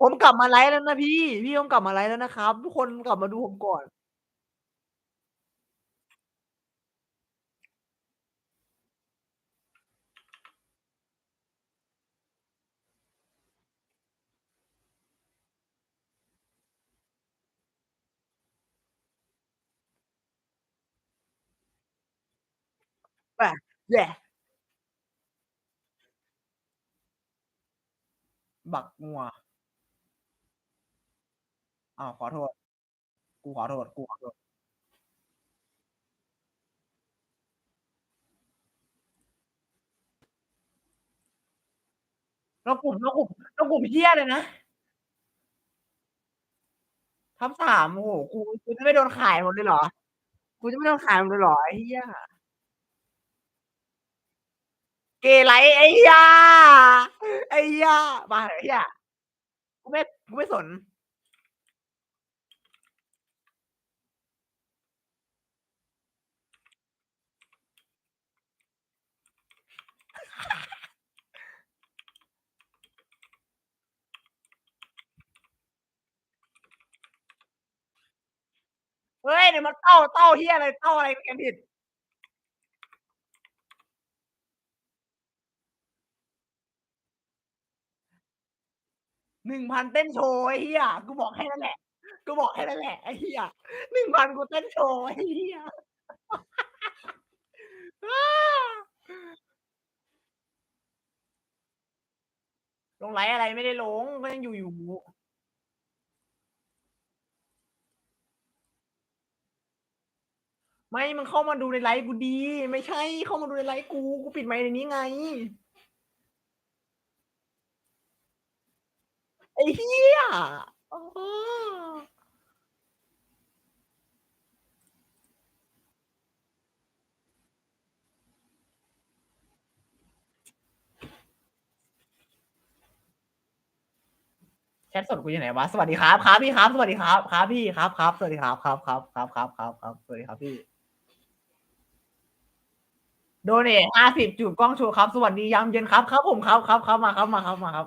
ผมกลับมาไลฟ์แล้วนะพี่ พี่ต้องกลับมาไลฟ์แล้วนะครับ ทุกคนกลับมาดูผมก่อนแหวะแย่บักงัว อ้าวขอโทษ กูขอโทษ กูขอโทษนอกกลุ่มนอกกลุ่มนอกกลุ่มเหี้ยอะไรนะ?ทับ3โอ้โฮกูกูจะไม่โดนขายหมดเลยเหรอ?กูจะไม่โดนขายหมดเลยเหรอไอ้เหี้ย?เกย์ไลฟ์ไอ้เหี้ยไอ้เหี้ยมาเหอะไอ้เหี้ยกูไม่กูไม่สน เฮ้ยนี่มันเต้าเต้าเหี้ยอะไรเต้าอะไรเขียนผิด1,000เต้นโชว์ไอ้เหี้ยกูบอกแค่นั้นแหละ กูบอกแค่นั้นแหละไอ้เหี้ย1,000กูเต้นโชว์ไอ้เหี้ย ลงไลฟ์อะไรไม่ได้ลงก็ยังอยู่อยู่ไม่มึงเข้ามาดูในไลฟ์กูดี ไม่ใช่เข้ามาดูในไลฟ์กู กูปิดไมค์ในนี้ไง ไอ้เหี้ย แชตสดกูอยู่ไหนวะสวัสดีครับครับพี่ครับสวัสดีครับครับพี่ครับครับสวัสดีครับครับครับครับครับครับครับสวัสดีครับพี่โดเนต50จูบกล้องโชว์ครับ สวัสดียามเย็นครับครับผมครับครับมาครับมาครับมาครับ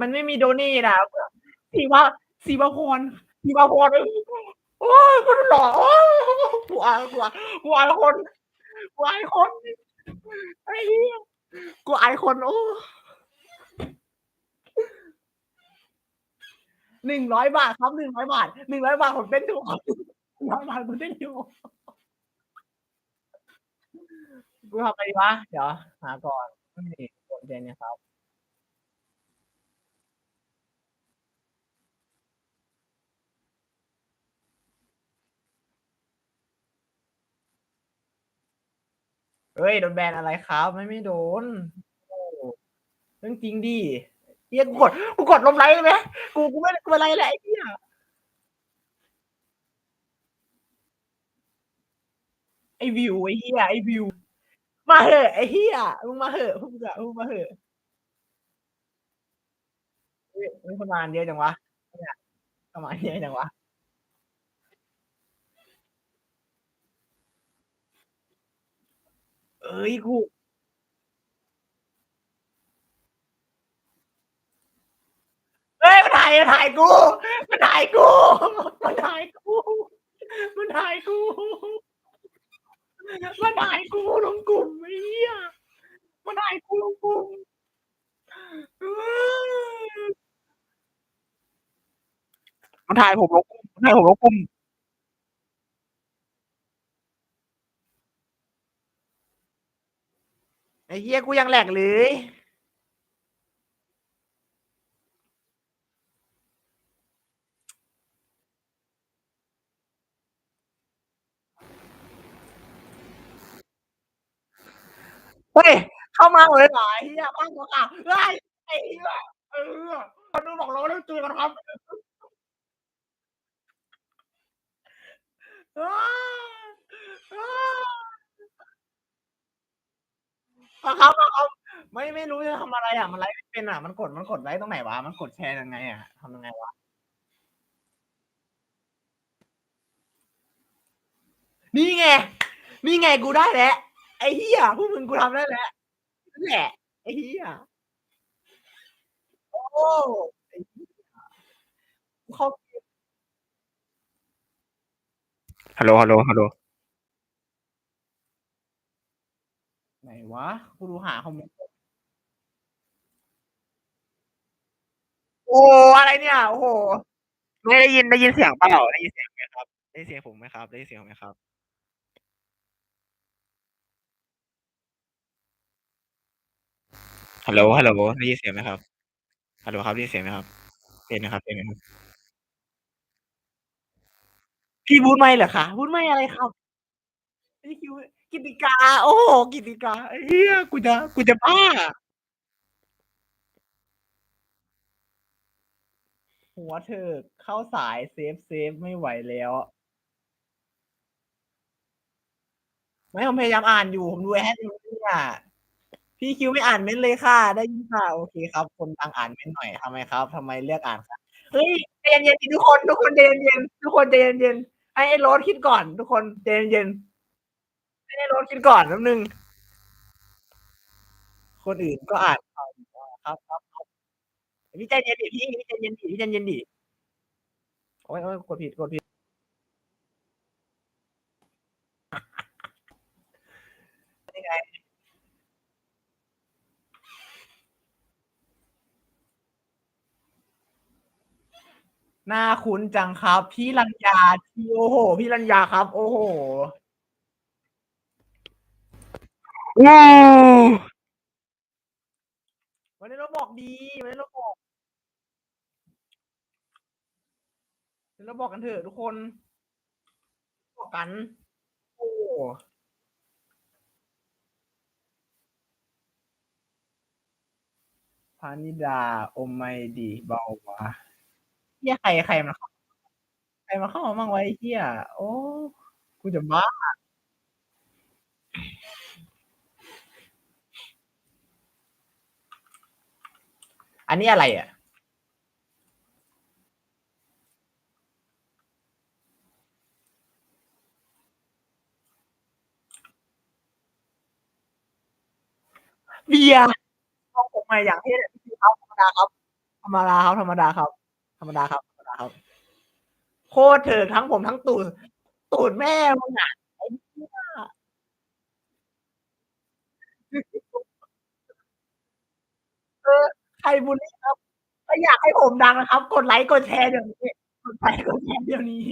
มันไม่มีโดเนตอะศิวะศิวพรศิวพรโอ๊ยคนหล่อโอ๊ยกูอายคนกูอายคนไอ้เหี้ย กูไอคนโอ้หนึ่งร้อยบาทครับหนึ่งร้อยบาทหนึ่งร้อยบาทผมเต้นถูกหนึ่งร้อยบาทผมเต้นถูกกูทำอะไรวะ เดี๋ยวหาก่อนนี่ผมเจนเนี่ครับ เฮ้ยโดนแบนอะไรครับ ไม่ไม่โดนโอ้เรื่องจริงดิเหี้ยกูกดกูกดลบไลฟ์ได้ไหมกูกูไม่กูไม่ไลฟ์แล้วไอ้เหี้ยไอ้วิวไอ้เหี้ยไอ้วิว มาเหอะไอ้เหี้ยมึงมาเหอะพวกมึงอะมึงมาเหอะเฮ้ยเฮ้ยคนมากันเยอะจังวะเนี่ยเข้ามาเยอะจังวะ เฮ้ยกูเฮ้ยมันถ่ายมันถ่ายกู มันถ่ายกู มันถ่ายกู มันถ่ายกู มันถ่ายกูลงกลุ่มไอ้เหี้ยมันถ่ายกูลงกลุ่มมันถ่ายผมลงกลุ่มมันถ่ายผมลงกลุ่ม ไอ้ เหี้ยกูยังแหลกเลยเฮ้ย เข้ามาหมดเลยเหรอไอ้เหี้ยบ้านกูเปล่าเฮ้ยไอ้เหี้ยเออคนดูบอกรอเล่นเกมกันครับอาอา มาครับมาครับไม่ไม่รู้จะทำอะไรอะมันไลฟ์ไม่เป็นอะมันกดมันกดไลฟ์ตรงไหนวะมันกดแชร์ยังไงอะทำยังไงวะ?นี่ไงนี่ไงกูได้แล้วไอ้เหี้ยพวกมึงกูทำได้แล้วนั่นแหละไอ้เหี้ยโอ้ไอ้เหี้ยกูเข้าเกมฮัลโหลฮัลโหลฮัลโหล ไหนวะกูดูหาคอมเมนต์โอ้อะไรเนี่ยโอ้โฮไม่ได้ยินได้ยินเสียงเปล่าได้ยินเสียงไหมครับ ได้ยินเสียงผมไหมครับได้ยินเสียงผมไหมครับ?ฮัลโหลฮัลโหลได้ยินเสียงไหมครับ?ฮัลโหลครับได้ยินเสียงไหมครับ?เป็นไหมครับเป็นไหมครับ?พี่บูตไมค์เหรอคะ?บูตไมค์อะไรครับ?พี่คิว กิติกา โอ้โฮกิติกาไอ้เหี้ยกูจะกูจะบ้าหัวเถิกเข้าสายเซฟเซฟไม่ไหวแล้วไม่ผมพยายามอ่านอยู่ผมดูแชตอยู่เนี่ยพี่คิวไม่อ่านเม้นเลยค่ะ ได้ยินค่ะโอเคครับ คนฟังอ่านเมนหน่อยทำไมครับทำไมเลือกอ่านคะ?เฮ้ยเย็นๆสิทุกคนทุกคนใจเย็นทุกคนเย็นๆให้ไอ้โรสคิดก่อน ทุกคนใจเย็น ให้ไอ้โรสคิดก่อนแป๊บหนึ่งคนอื่นก็อ่านข่าวอยู่อาครับพี่ใจเย็นดิพี่พี่ใจเย็นดิพี่ใจเย็นดิโอ๊ยๆกดผิดกดผิดนี่ไงหน้าคุ้นจังครับ พี่รัญญาที่โอ้โฮพี่รัญญาครับ โอ้โห ฮโอ้มาเล่น Roblox ดีมาเล่น Roblox เล่น Roblox กันเถอะทุกคน Roblox กัน โอ้พานิดาโอไม่ดิเบาวะเหี้ยใครใครมันเข้าใครมันเข้ามาบ้างวะไอ้เหี้ยโอ้กูจะบ้า อันนี้อะไรอะ?เบียร์ทรงผมใหม่อย่างเท่เลยพี่คิวครับธรรมดาครับ ธรรมดาครับธรรมดาครับ ธรรมดาครับธรรมดาครับ โคตรเถิกทั้งผมทั้งตูดตูดแม่มึงอะไอ้เหี้ยเออ ใครบุลลีครับถ้าอยากให้ผมดังนะครับ กดไลก์กดแชร์เดี๋ยวนี้ กดไลก์กดแชร์เดี๋ยวนี้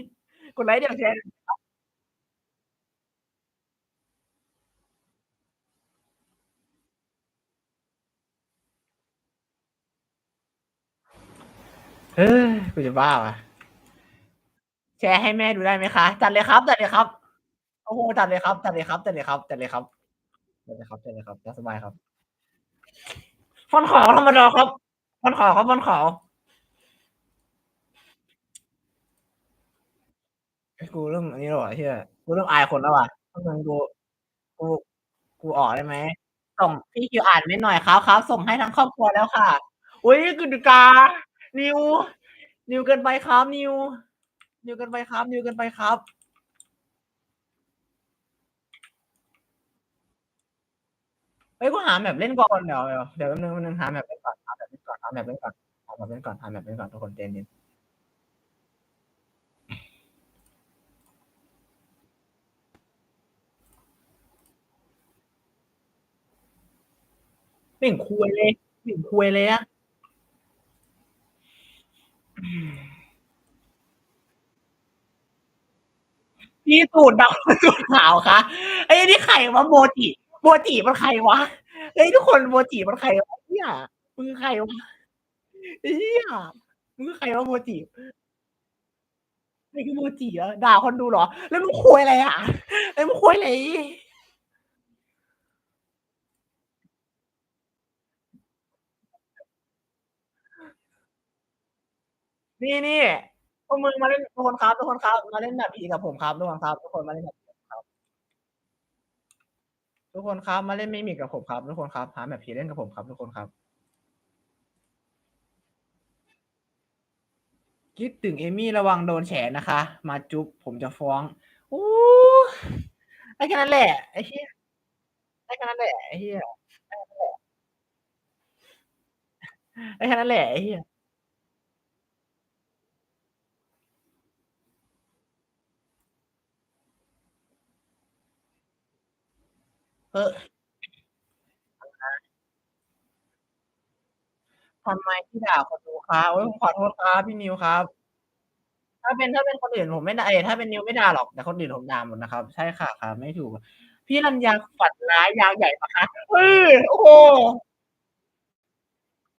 กดไลก์เดี๋ยวแชร์เดี๋ยวนี้ครับเฮ้ยกูจะบ้าว่ะ แชร์ให้แม่ดูได้ไหมคะ?จัดเลยครับ จัดเลยครับ โอ้โฮจัดเลยครับ จัดเลยครับ จัดเลยครับ จัดเลยครับ จัดเลยครับ จัดเลยครับตามสบายครับ ฟันขาวธรรมดาครับฟันขาวครับฟันขาวเฮ้กูเริ่มอันนี้แล้วว่ะไอ้เหี้ยกูเริ่มอายคนแล้วว่ะกูมึงกูกูกูออกได้ไหม?ส่งพี่คิวอ่านเมนต์หน่อยครับครับ ส่งให้ทั้งครอบครัวแล้วค่ะอุ๊ยกิตติกา นิว นิวเกินไปครับ นิว นิวเกินไปครับ นิวเกินไปครับ เฮ้ยกูหา map เล่นก่อนเดี๋ยวเดี๋ยวเดี๋ยวแป๊บหนึ่งแป๊บหนึ่งหา map เล่นก่อนหา map เล่นก่อนหา map เล่นก่อนหา map เล่นก่อนหา map เล่นก่อนทุกคนใจเย็นไม่เห็นควรเลยไม่เห็นควรเลยอะพี่ตูดดำตูดขาวคะเฮ้นี่ใครวะโมจิ โมจิมันใครวะ?เฮ้ยทุกคนโมจิมันใครวะเนี่ยมึงใครวะ?เหี้ยมึงใครวะโมจิ?ใครคือโมจิวะด่าคนดูเหรอ?แล้วมึงควรอะไรอะ?แล้วมึงควรอะไร?นี่ๆพวกมึงมาเล่นทุกคนครับทุกคนครับ มาเล่น map ผีกับผมครับทุกคนครับทุกคนมาเล่น map ผีกับบ ทุกคนครับมาเล่น Mimic กับผมครับทุกคนครับหา map ผีเล่นกับผมครับทุกคนครับ คิดถึงเอมี่ระวังโดนแฉนะคะ มาจุ๊บผมจะฟ้องโอ้ได้แค่นั้นแหละไอ้เหี้ยได้แค่นั้นแหละไอ้เหี้ยได้แค่นั้นแหละได้แค่นั้นแหละไอ้เหี้ย เออทำไมที่ด่าคนดูครับ?โอ้ยผมขอโทษครับพี่นิวครับ ถ้าเป็นถ้าเป็นคนอื่นผมไม่ด่าเอยถ้าเป็นนิวไม่ด่าหรอกแต่คนอื่นผมด่าหมดนะครับ ใช่ค่ะครับไม่ถูก พี่รัญญาฝันร้ายยาวใหญ่ปะคะ?เออโอ้โฮ